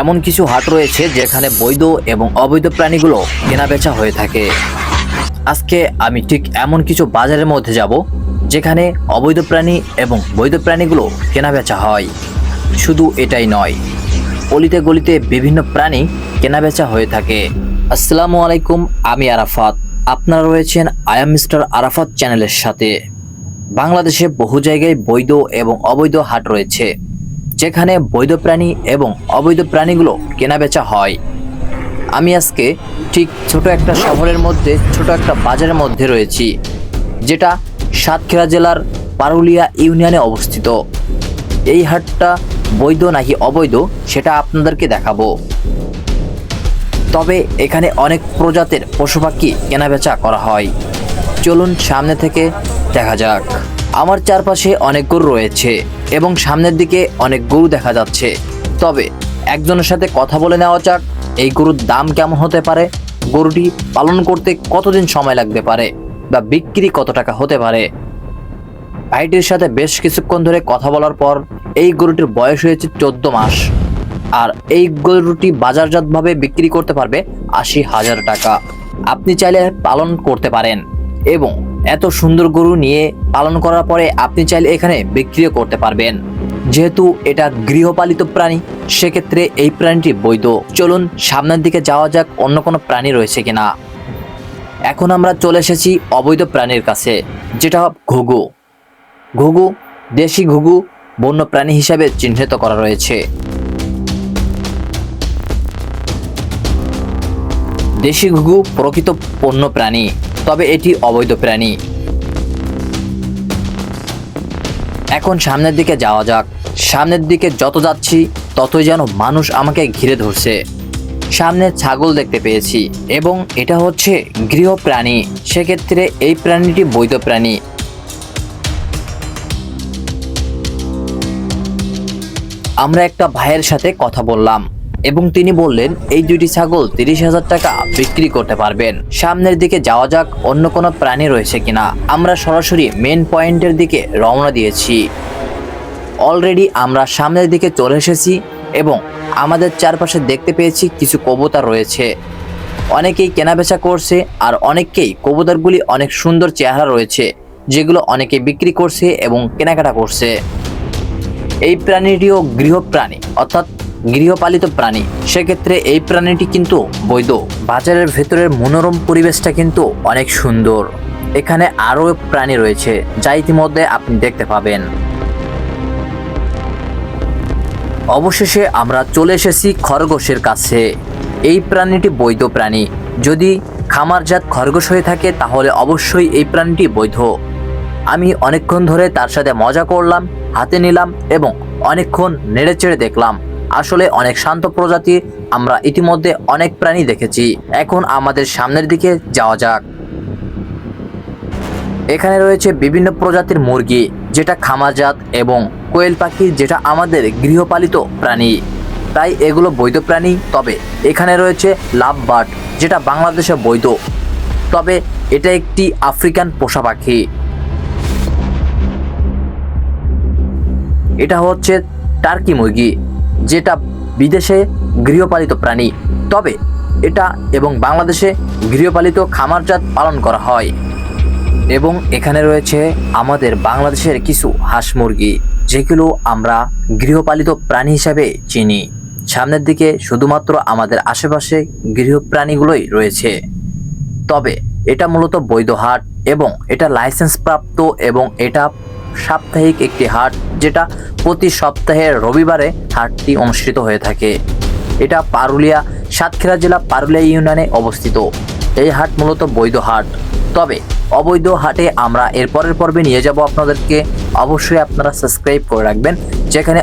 এমন কিছু হাট রয়েছে যেখানে বৈধ এবং অবৈধ প্রাণীগুলো কেনাবেচা হয়ে থাকে। আজকে আমি ঠিক এমন কিছু বাজারের মধ্যে যাব যেখানে অবৈধ প্রাণী এবং বৈধ প্রাণীগুলো কেনাবেচা হয়। শুধু এটাই নয়, অলিতে গলিতে বিভিন্ন প্রাণী কেনাবেচা হয়ে থাকে। আসসালামু আলাইকুম, আমি আরাফাত। আপনারা রয়েছেন আয়াম মিস্টার আরাফাত চ্যানেলের সাথে। বাংলাদেশে বহু জায়গায় বৈধ এবং অবৈধ হাট রয়েছে। যেখানে বৈধ প্রাণী এবং অবৈধ প্রাণীগুলো কেনাবেচা হয়। আমি আজকে ঠিক ছোট একটা শহরের মধ্যে, ছোট একটা বাজারের মধ্যে রয়েছি, যেটা সাতক্ষীরা জেলার পারুলিয়া ইউনিয়নে অবস্থিত। এই হাটটা বৈধ নাকি অবৈধ সেটা আপনাদেরকে দেখাবো। তবে এখানে অনেক প্রজাতির পশু পাখি কেনাবেচা করা হয়। চলুন সামনে থেকে দেখা যাক। আমার চারপাশে অনেক গরু রয়েছে। এবং সামনের দিকে অনেক গরু দেখা যাচ্ছে। তবে একজনের সাথে কথা বলে নেওয়া যাক, এই গরুর দাম কেমন হতে পারে, গরুটি পালন করতে কতদিন সময় লাগতে পারে বা বিক্রি কত টাকা হতে পারে। ভাইটির সাথে বেশ কিছুক্ষণ ধরে কথা বলার পর এই গরুটির বয়স হয়েছে চোদ্দ মাস। আর এই গরুটি বাজারজাতভাবে বিক্রি করতে পারবে আশি হাজার টাকা। আপনি চাইলে পালন করতে পারেন এবং এত সুন্দর গরু নিয়ে পালন করার পরে আপনি চাইলে এখানে বিক্রিও করতে পারবেন। যেহেতু এটা গৃহপালিত প্রাণী, সেক্ষেত্রে এই প্রাণীটি বৈধ। চলুন সামনের দিকে যাওয়া যাক অন্য কোনো প্রাণী রয়েছে কিনা। এখন আমরা চলে এসেছি অবৈধ প্রাণীর কাছে, যেটা ঘুঘু। ঘুঘু, দেশি ঘুঘু বন্য প্রাণী হিসাবে চিহ্নিত করা রয়েছে। দেশি ঘুঘু প্রকৃত পণ্য প্রাণী, তবে এটি অবৈধ প্রাণী। এখন সামনের দিকে যাওয়া যাক। সামনের দিকে যত যাচ্ছি, ততই যেন মানুষ আমাকে ঘিরে ধরছে। সামনে ছাগল দেখতে পেয়েছি, এবং এটা হচ্ছে গৃহপ্রাণী সেক্ষেত্রে এই প্রাণীটি বৈধ প্রাণী। আমরা একটা ভাইয়ের সাথে কথা বললাম। এবং তিনি বললেন, এই দুইটি ছাগল তিরিশ হাজার টাকা বিক্রি করতে পারবেন। সামনের দিকে যাওয়া যাক, অন্য কোনো প্রাণী রয়েছে কিনা। আমরা সরাসরি মেন পয়েন্টের দিকে রওনা দিয়েছি। অলরেডি আমরা সামনের দিকে চলে এসেছি এবং আমাদের চারপাশে দেখতে পেয়েছি কিছু কবুতর রয়েছে। অনেকেই কেনাবেচা করছে আর অনেককেই কবুতরগুলি অনেক সুন্দর চেহারা রয়েছে, যেগুলো অনেকে বিক্রি করছে এবং কেনাকাটা করছে। এই প্রাণীটিও গৃহপ্রাণী অর্থাৎ গৃহপালিত প্রাণী। সেক্ষেত্রে এই প্রাণীটি কিন্তু বৈধ। বাজারের ভেতরের মনোরম পরিবেশটা কিন্তু অনেক সুন্দর। এখানে আরও প্রাণী রয়েছে, যা ইতিমধ্যে আপনি দেখতে পাবেন। অবশেষে আমরা চলে এসেছি খরগোশের কাছে। এই প্রাণীটি বৈধ প্রাণী। যদি খামারজাত খরগোশ হয়ে থাকে, তাহলে অবশ্যই এই প্রাণীটি বৈধ। আমি অনেকক্ষণ ধরে তার সাথে মজা করলাম, হাতে নিলাম এবং অনেকক্ষণ নেড়ে চেড়ে দেখলাম। আসলে অনেক শান্ত প্রজাতির আমরা ইতিমধ্যে অনেক প্রাণী দেখেছি। এখন আমাদের সামনের দিকে যাওয়া যাক। এখানে রয়েছে বিভিন্ন প্রজাতির মুরগি, যেটা খামারজাত এবং কোয়েল পাখি, যেটা আমাদের গৃহপালিত প্রাণী। তাই এগুলো বৈধ প্রাণী, তবে এখানে রয়েছে লাভ বার্ড, যেটা বাংলাদেশে বৈধ। তবে এটা একটি আফ্রিকান পোষা পাখি। এটা হচ্ছে টার্কি মুরগি। যেটা বিদেশে গৃহপালিত প্রাণী। তবে এটা এবং বাংলাদেশে গৃহপালিত খামারজাত পালন করা হয়। এবং এখানে রয়েছে আমাদের বাংলাদেশের কিছু হাঁস মুরগি, যেগুলো আমরা গৃহপালিত প্রাণী হিসাবে চিনি। সামনের দিকে শুধুমাত্র আমাদের আশেপাশে গৃহপ্রাণীগুলোই রয়েছে। তবে এটা মূলত বৈধ হাট এবং এটা লাইসেন্স প্রাপ্ত এবং এটা সাপ্তাহিক একটি হাট, যেটা প্রতি সপ্তাহের রবিবারে হাটটি অনুষ্ঠিত হয়ে থাকে। এটা পারুলিয়া, সাতক্ষীরা জেলা পারুলিয়া ইউনিয়নে অবস্থিত। এই হাট মূলত বৈধ হাট। তবে অবৈধ হাটে আমরা এর পরের পর্বে নিয়ে যাব আপনাদেরকে। অবশ্যই আপনারা সাবস্ক্রাইব করে রাখবেন, যেখানে